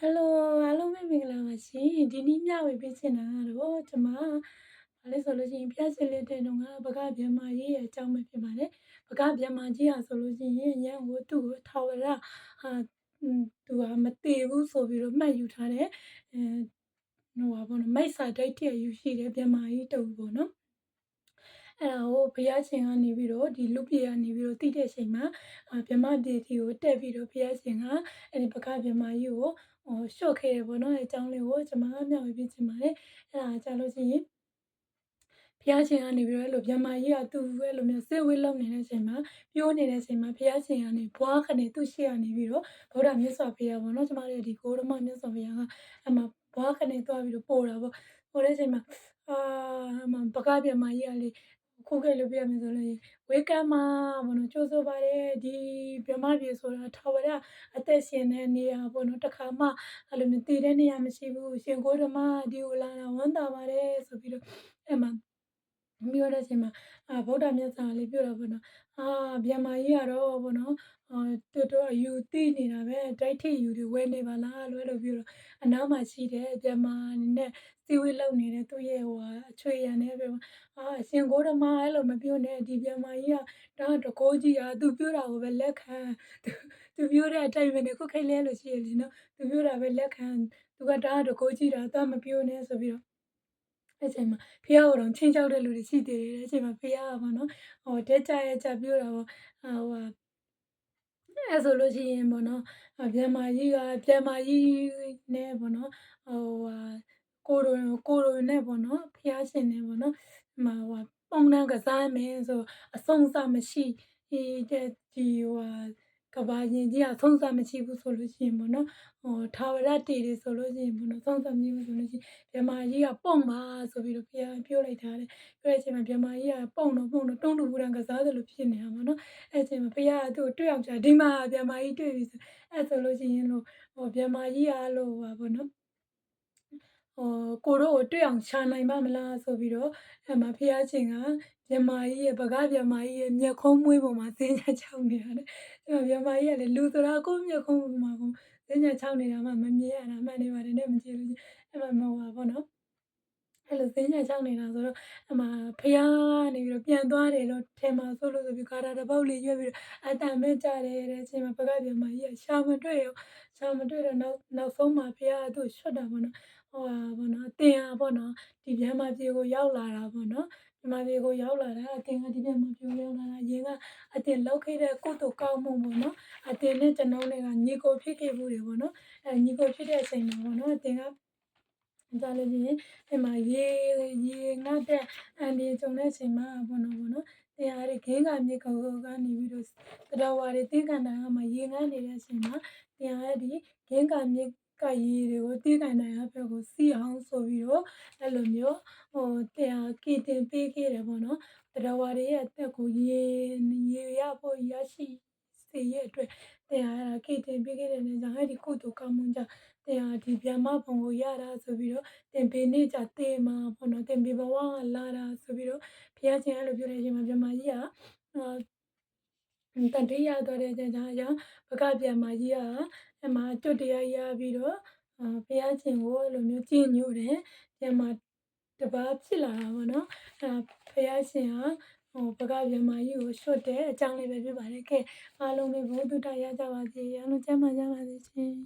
ဟယ်လိုအားလုံးပဲမင်္ဂလာပါရှင်ဒီနေ့မျှဝေပေးချင်တာကတော့ကျွန်မဘာလဲဆိုလို့ရှိရင်ဖျက်ရှင်လေးတဲ့တုန်းကပကဗျမကြီးရဲ့အကြောင်းပဲဖြစ်ပါတယ်ပကဗျမကြီးဟာဆိုလို့ရှိရင်ရန်ကိုသူ့ကိုထာဝရဟာသူကမတည်ဘူးဆိုပြီးတော့မှတ်ယူထားတဲ့အဲဟိုပါဘောနော်မိတ်စာဒိတ်တရယူရှိတဲ့ဗျမကြီးတူပေါ့နော်အဲ့ဒါကိုဘုရားရှင်ကနေပြီးတော့ဒီလူပြေကနေပြီးတော့တိတဲ့အချိန်မှာဗြဟ္မပြည်တီကိုတက်ပြီးတော့ဘုရားရှင်ကအဲ့ဒီပကဗြဟ္မာကြီးကို ဟိုရှော့ခဲ့တယ်ပေါ့နော်အဲအကြောင်းလေးကိုကျွန်မမျှဝေပေးချင်ပါတယ်အဲ့ဒါကြာလို့ရှိရင်ဘုရားရှင်ကနေပြီးတော့အဲ့လိုဗြဟ္မာကြီးကသူ့အဲ့လိုမျိုးစေဝေးလုံးနေတဲ့အချိန်မှာပြိုးနေတဲ့အချိန်မှာဘုရားရှင်ကနေဘွားခနဲ့သူ့ရှေ့ကနေပြီးတော့ဗုဒ္ဓမြတ်စွာဘုရားပေါ့နော်ကျွန်မတို့ဒီကိုရမမြတ်စွာဘုရားကအမှဘွားခနဲ့တွားပြီးတော့ပို့တာပေါ့ပို့တဲ့အချိန်မှာအာမပကပြမကြီးကလေ ခုခဲ့လို့ပြရမယ်ဆိုလို့ဝေကမဘောနော်ကြိုးဆိုပါတယ်ဒီဗြဟ္မပြေဆိုတာထာဝရအသက်ရှင်တဲ့နေရာပေါ့နော်တခါမှအဲ့လိုမျိုးတည်တဲ့နေရာမရှိဘူးရှင်ကိုဓမ္မဒီကိုလာတာဝမ်းသာပါတယ်ဆိုပြီးတော့အဲ့မှာ ပြောတဲ့အချိန်မှာအာဗုဒ္ဓမြတ်စွာလေးပြောတာပေါ့နော်အာဗြဟ္မာကြီးကတော့ပေါ့နော်အာတော်တော်ယူသိနေတာပဲတိုက်ထိယူတွေဝဲနေပါလားလို့အဲ့လိုပြောတော့အနားမှာရှိတဲ့ဗြဟ္မာနဲ့စီဝေးလုံနေတဲ့သူ့ရဲ့ဟိုအချွေရံနဲ့ပြောအာအရှင်ကိုဓမ္မအဲ့လိုမပြောနဲ့ဒီဗြဟ္မာကြီးကဒါတကိုးကြီးอ่ะသူပြောတာကိုပဲလက်ခံသူပြောတဲ့အတိုင်းပဲနေခုခိတ်လဲလို့ရှိရလေနော်သူပြောတာပဲလက်ခံသူကဒါတကိုးကြီးတာတော့မပြောနဲ့ဆိုပြီးတော့ အဲ့ချိန်မှာဖះကိုတော့ချင်းချောက်တဲ့လူတွေရှိသေးတယ်အဲ့ချိန်မှာဖះကပေါ့နော်ဟိုတက်ကြရကြပြောတာပေါ့ဟိုဟာအဲ့ဆိုလို့ရှိရင်ပေါ့နော်မြန်မာကြီးကမြန်မာကြီးနဲ့ပေါ့နော်ဟိုဟာကိုရိုကိုရိုနဲ့ပေါ့နော်ဖះရှင်နဲ့ပေါ့နော်ဟိုဟာပုံနှံကစားမယ်ဆိုအဆုံးအစမရှိဒီဒီဟိုဟာ ကဘာရင်ကြီးအဆုံးအစမရှိဘူးဆိုလို့ရှိရင်ပေါ့နော်ဟိုထာဝရတည်တယ်ဆိုလို့ရှိရင်ပေါ့နော်ဆုံးစမရှိဘူးဆိုလို့ရှိရင်မြမကြီးကပုံပါဆိုပြီးတော့ပြောပြောလိုက်တာတဲ့ပြောတဲ့အချိန်မှာမြမကြီးကပုံတော့ပုံတော့တုံးတူဘူးတန်ကစားတယ်လို့ဖြစ်နေတာပေါ့နော်အဲ့အချိန်မှာဖခင်ကသူ့ကိုတွေ့အောင်ချာဒီမှာမြမကြီးတွေ့ပြီဆိုအဲ့ဆိုလို့ရှိရင်လို့ဟိုမြမကြီးကလို့ပါပေါ့နော် ဟိုကိုတို့ကိုတွေ့အောင်ရှာနိုင်ပါမလားဆိုပြီးတော့အဲ့မှာဖះချင်းကမြမကြီးရဲ့ဗကားမြမကြီးရဲ့မျက်ခုံးမွေးပေါ်မှာသင်ချချောင်းနေတာလေအဲ့မြမကြီးကလည်းလူဆိုတာကိုမျက်ခုံးပေါ်မှာကိုသင်ချချောင်းနေတာမှမမြင်ရတာမှန်နေပါတယ်နဲ့မကြည့်လို့အဲ့မှာမဟုတ်ပါဘောနော် အဲ့လိုသင်ညာချောင်းနေတာဆိုတော့အမဖះနေပြီးတော့ပြန်သွားတယ်လို့ထဲမှာဆိုလို့ဆိုပြီးကာတာတပုတ်လေးရွက်ပြီးတော့အတန်မဲ့ကြတယ်တဲ့အချိန်မှာပကပြန်မကြီးကရှာမတွေ့ရောရှာမတွေ့တော့နောက်နောက်ဆုံးမှာဖះကသူ့ချွတ်တာပေါ့နော်ဟိုဟာပေါ့နော်အတင်ဟာပေါ့နော်ဒီပြန်မပြေကိုရောက်လာတာပေါ့နော်ဒီမှာပြေကိုရောက်လာတာအတင်ကဒီပြန်မပြေကိုရောက်လာတာရင်ကအတင်လောက်ခဲ့တဲ့ကုသိုလ်ကောင်းမှုပေါ့နော်အတင်နဲ့ကျွန်တော်တွေကညီကိုဖြစ်ခဲ့မှုတွေပေါ့နော်အဲညီကိုဖြစ်တဲ့အချိန်မှာပေါ့နော်အတင်က ဒါလည်းပြင်အဲ့မှာရေရေငတ်တဲ့အန်ဒီကြုံတဲ့အချိန်မှာပေါ့နော်ပေါ့နော်တရားတွေခင်းကမြေကောကနေပြီးတော့တရားဝါတွေသိကန်တာကမှရေငတ်နေတဲ့အချိန်မှာတရားရဲ့ဒီခင်းကမြေကရေတွေကိုသိကန်တာဘက်ကိုစီးအောင်ဆိုပြီးတော့အဲ့လိုမျိုးဟိုတရားကည်တင်ပေးခဲ့တယ်ပေါ့နော်တရားဝါတွေရဲ့အသက်ကိုရေရေရဖို့ရရှိစေရဲ့အတွက် တရားကည်တင်ပေးခဲ့တဲ့နေကြောင့်အဲ့ဒီကုသိုလ်ကောင်းမှုကြောင့်တရားဒီဗျာမဘုံကိုရတာဆိုပြီးတော့တင်ပေနေကြတေးမှာပေါ့နော်တင်ပေဘဝကလာတာဆိုပြီးတော့ဘုရားရှင်အဲ့လိုပြောတဲ့အချိန်မှာဗျာမကြီးကတန်တေးရသွားတဲ့အချိန်ကျတော့ဘကဗျာမကြီးကအမှကျွတ်တရားရပြီးတော့ဘုရားရှင်ကိုအဲ့လိုမျိုးကြည်ညိုတယ်ဗျာမတပါးဖြစ်လာတာပေါ့နော်အဲဘုရားရှင်က ဟိုပကဗြဟ္မာကြီးကိုရွှတ်တဲ့အကြောင်းလေးပဲဖြစ်ပါတယ်။ကဲအားလုံးပဲဘုဒ္ဓတရကြပါစေ။အားလုံးကျမ်းမာကြပါစေရှင်။